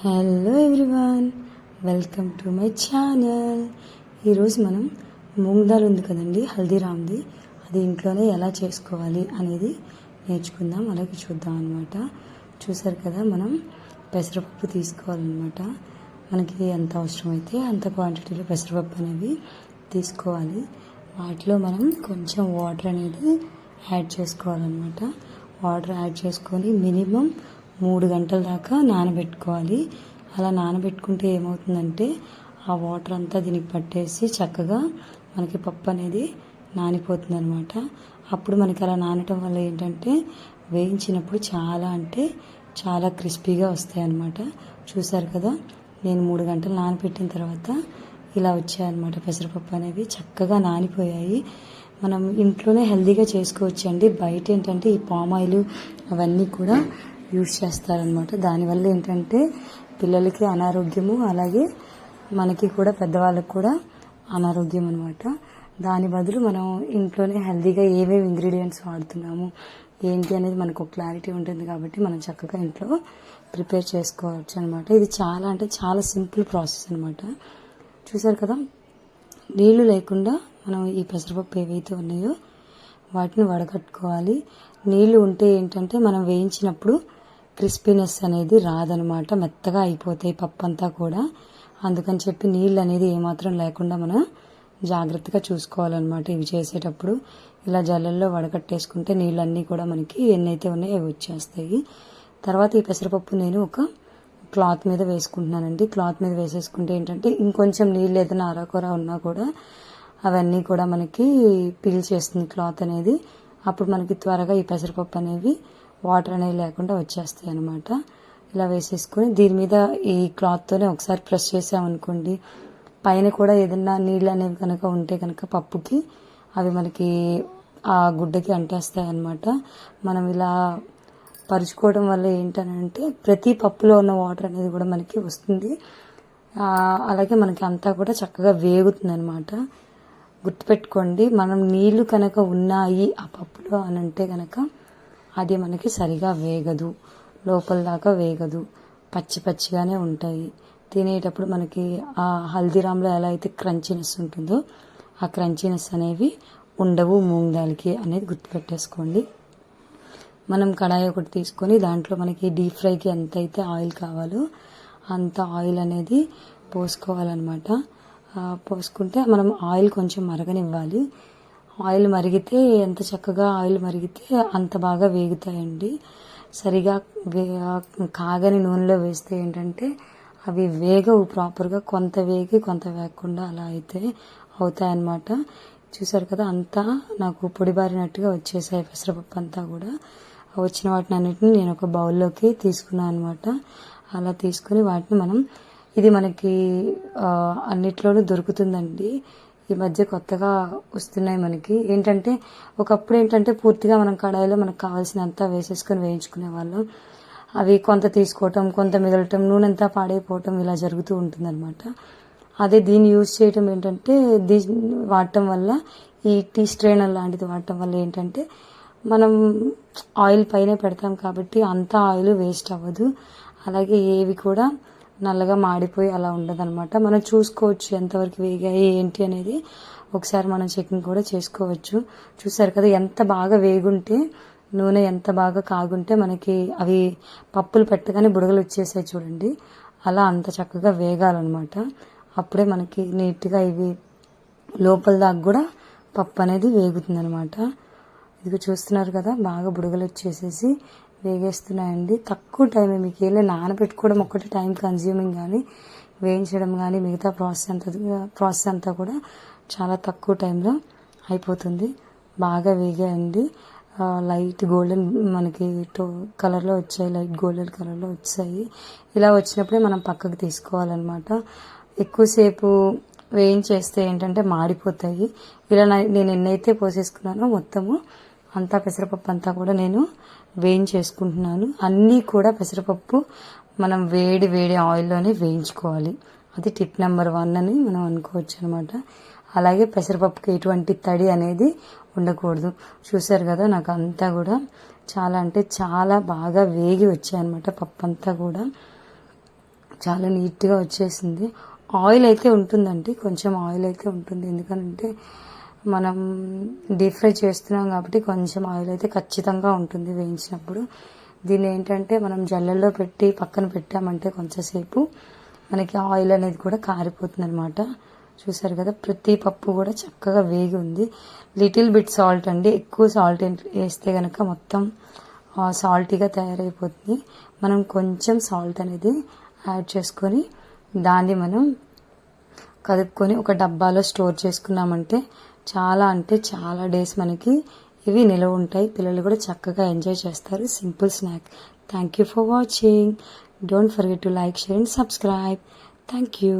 Hello everyone welcome to my channel ఈరోజు మనం మూంగ్ దాల్ ఉంది కదండి హల్దీరామ్ది. అది ఇంట్లోనే ఎలా చేసుకోవాలి అనేది నేర్చుకుందాం అలాగే చూద్దాం అనమాట చూసారు కదా మనం పెసరపప్పు తీసుకోవాలన్నమాట. మనకి ఎంత అవసరమైతే అంత క్వాంటిటీలో పెసరపప్పు అనేది తీసుకోవాలి. వాటిలో మనం కొంచెం వాటర్ అనేది యాడ్ చేసుకోవాలన్నమాట. వాటర్ యాడ్ చేసుకొని మినిమం మూడు గంటల దాకా నానబెట్టుకోవాలి. అలా నానబెట్టుకుంటే ఏమవుతుందంటే ఆ వాటర్ అంతా దీనికి పట్టేసి చక్కగా మనకి పప్పు అనేది నానిపోతుంది అనమాట అప్పుడు మనకి అలా నానటం వల్ల ఏంటంటే వేయించినప్పుడు చాలా అంటే చాలా క్రిస్పీగా వస్తాయి అన్నమాట చూసారు కదా? నేను మూడు గంటలు నానబెట్టిన తర్వాత ఇలా వచ్చాయన్నమాట. పెసరపప్పు అనేవి చక్కగా నానిపోయాయి. మనం ఇంట్లోనే హెల్తీగా చేసుకోవచ్చు అండి బయట ఏంటంటే ఈ పామ్ ఆయిల్ అవన్నీ కూడా యూజ్ చేస్తారనమాట దానివల్ల ఏంటంటే పిల్లలకి అనారోగ్యము అలాగే మనకి కూడా పెద్దవాళ్ళకి కూడా అనారోగ్యం అనమాట దాని బదులు మనం ఇంట్లోనే హెల్తీగా ఏమేమి ఇంగ్రీడియంట్స్ వాడుతున్నాము ఏంటి అనేది మనకు క్లారిటీ ఉంటుంది కాబట్టి మనం చక్కగా ఇంట్లో ప్రిపేర్ చేసుకోవచ్చు అనమాట ఇది చాలా అంటే చాలా సింపుల్ ప్రాసెస్ అనమాట చూసారు కదా? నీళ్ళు లేకుండా మనం ఈ పెసరపప్పు ఏవైతే ఉన్నాయో వాటిని వడగట్టుకోవాలి. నీళ్ళు ఉంటే ఏంటంటే మనం వేయించినప్పుడు క్రిస్పీనెస్ అనేది రాదనమాట. మెత్తగా అయిపోతాయి పప్పు అంతా కూడా. అందుకని చెప్పి నీళ్ళు అనేది ఏమాత్రం లేకుండా మనం జాగ్రత్తగా చూసుకోవాలన్నమాట ఇవి చేసేటప్పుడు. ఇలా జల్లల్లో వడకట్టేసుకుంటే నీళ్ళన్నీ కూడా మనకి ఎన్నైతే ఉన్నాయో అవి వచ్చేస్తాయి. తర్వాత ఈ పెసరపప్పు నేను ఒక క్లాత్ మీద వేసుకుంటున్నానండి. క్లాత్ మీద వేసేసుకుంటే ఏంటంటే ఇంకొంచెం నీళ్ళు ఏదైనా అరాకొర ఉన్నా కూడా అవన్నీ కూడా మనకి పీల్చేస్తుంది క్లాత్ అనేది. అప్పుడు మనకి త్వరగా ఈ పెసరపప్పు అనేవి వాటర్ అనేవి లేకుండా వచ్చేస్తాయి అనమాట ఇలా వేసేసుకొని దీని మీద ఈ క్లాత్తోనే ఒకసారి ప్రెస్ చేసామనుకోండి పైన కూడా ఏదన్నా నీళ్ళు అనేవి కనుక ఉంటే కనుక పప్పుకి అవి మనకి ఆ గుడ్డకి అంటేస్తాయి అనమాట మనం ఇలా పరుచుకోవడం వల్ల ఏంటనంటే ప్రతి పప్పులో ఉన్న వాటర్ అనేది కూడా మనకి వస్తుంది. అలాగే మనకి అంతా కూడా చక్కగా వేగుతుంది అనమాట గుర్తుపెట్టుకోండి మనం నీళ్ళు కనుక ఉన్నాయి ఆ పప్పులో అని అంటే కనుక అది మనకి సరిగా వేగదు లోపల దాకా వేగదు పచ్చి పచ్చిగానే ఉంటాయి. తినేటప్పుడు మనకి ఆ హల్దీరామ్లో ఎలా అయితే క్రంచీనెస్ ఉంటుందో ఆ క్రంచీనెస్ అనేవి ఉండవు మూంగ్ దాల్కి అనేది గుర్తుపెట్టేసుకోండి. మనం కడాయి ఒకటి తీసుకొని దాంట్లో మనకి డీప్ ఫ్రైకి ఎంత అయితే ఆయిల్ కావాలో అంత ఆయిల్ అనేది పోసుకోవాలన్నమాట. పోసుకుంటే మనం ఆయిల్ కొంచెం మరగనివ్వాలి. ఆయిల్ మరిగితే ఎంత చక్కగా ఆయిల్ మరిగితే అంత బాగా వేగుతాయండి. సరిగా వే కాగని నూనెలో వేస్తే ఏంటంటే అవి వేగవు ప్రాపర్గా. కొంత వేగి కొంత వేగకుండా అలా అయితే అవుతాయన్నమాట. చూసారు కదా అంతా నాకు పొడిబారినట్టుగా వచ్చేసాయి పెసరపప్పు అంతా కూడా. వచ్చిన వాటిని అన్నిటిని నేను ఒక బౌల్లోకి తీసుకున్నాను అనమాట అలా తీసుకుని వాటిని మనం ఇది మనకి అన్నిట్లోనూ దొరుకుతుందండి. ఈ మధ్య కొత్తగా వస్తున్నాయి మనకి. ఏంటంటే ఒకప్పుడు ఏంటంటే పూర్తిగా మనం కడాయిలో మనకు కావాల్సినంత వేసేసుకొని వేయించుకునే వాళ్ళం. అవి కొంత తీసుకోవటం కొంత మిగలటం నూనె అంతా పాడైపోవటం ఇలా జరుగుతూ ఉంటుందన్నమాట. అదే దీన్ని యూజ్ చేయటం ఏంటంటే దీ వాడటం వల్ల ఈ టీ స్ట్రైనర్ లాంటిది వాడటం వల్ల ఏంటంటే మనం ఆయిల్ పైన పెడతాం కాబట్టి అంత ఆయిల్ వేస్ట్ అవ్వదు. అలాగే ఏవి కూడా నల్లగా మాడిపోయి అలా ఉండదన్నమాట. మనం చూసుకోవచ్చు ఎంతవరకు వేగాయి ఏంటి అనేది. ఒకసారి మనం చెకింగ్ కూడా చేసుకోవచ్చు. చూసారు కదా ఎంత బాగా వేగుంటే నూనె ఎంత బాగా కాగుంటే మనకి అవి పప్పులు పెట్టగానే బుడగలు వచ్చేసాయి చూడండి. అలా అంత చక్కగా వేగాలన్నమాట. అప్పుడే మనకి నీట్గా ఇవి లోపల దాకా కూడా పప్పు అనేది వేగుతుంది అనమాట ఇది చూస్తున్నారు కదా బాగా బుడగలు వచ్చేసేసి వేగేస్తున్నాయండి తక్కువ టైం మీకు వెళ్ళి నానబెట్టుకోవడం ఒక్కటే టైం కన్జ్యూమింగ్ కానీ వేయించడం కానీ మిగతా ప్రాసెస్ అంతా ప్రాసెస్ అంతా కూడా చాలా తక్కువ టైంలో అయిపోతుంది. బాగా వేగాయండి. లైట్ గోల్డెన్ మనకి టో కలర్లో వచ్చాయి. లైట్ గోల్డెన్ కలర్లో వచ్చాయి. ఇలా వచ్చినప్పుడే మనం పక్కకు తీసుకోవాలన్నమాట. ఎక్కువసేపు వేయించేస్తే ఏంటంటే మాడిపోతాయి. ఇలా నేను ఎన్నైతే పోసేసుకున్నానో మొత్తము అంతా పెసరపప్పు అంతా కూడా నేను వేయించేసుకుంటున్నాను. అన్నీ కూడా పెసరపప్పు మనం వేడి వేడి ఆయిల్లోనే వేయించుకోవాలి. అది టిప్ నెంబర్ వన్ అని మనం అనుకోవచ్చు అనమాట అలాగే పెసరపప్పుకి ఎటువంటి తడి అనేది ఉండకూడదు. చూసారు కదా నాకు అంతా కూడా చాలా అంటే చాలా బాగా వేగి వచ్చాయన్నమాట పప్పు అంతా కూడా. చాలా నీట్గా వచ్చేసింది. ఆయిల్ అయితే ఉంటుందండి కొంచెం ఆయిల్ అయితే ఉంటుంది. ఎందుకంటే మనం డీప్ ఫ్రై చేస్తున్నాం కాబట్టి కొంచెం ఆయిల్ అయితే ఖచ్చితంగా ఉంటుంది వేయించినప్పుడు. దీన్ని ఏంటంటే మనం జల్లల్లో పెట్టి పక్కన పెట్టామంటే కొంచెంసేపు మనకి ఆయిల్ అనేది కూడా కారిపోతుంది అనమాట చూసారు కదా ప్రతి పప్పు కూడా చక్కగా వేగి ఉంది. లిటిల్ బిట్ సాల్ట్ అండి. ఎక్కువ సాల్ట్ వేస్తే కనుక మొత్తం సాల్టీగా తయారైపోతుంది. మనం కొంచెం సాల్ట్ అనేది యాడ్ చేసుకొని దాన్ని మనం కదుపుకొని ఒక డబ్బాలో స్టోర్ చేసుకున్నామంటే చాలా అంటే చాలా డేస్ మనకి ఇవి నిలవ ఉంటాయి. పిల్లలు కూడా చక్కగా ఎంజాయ్ చేస్తారు. Simple snack thank you for watching don't forget to like share and subscribe thank you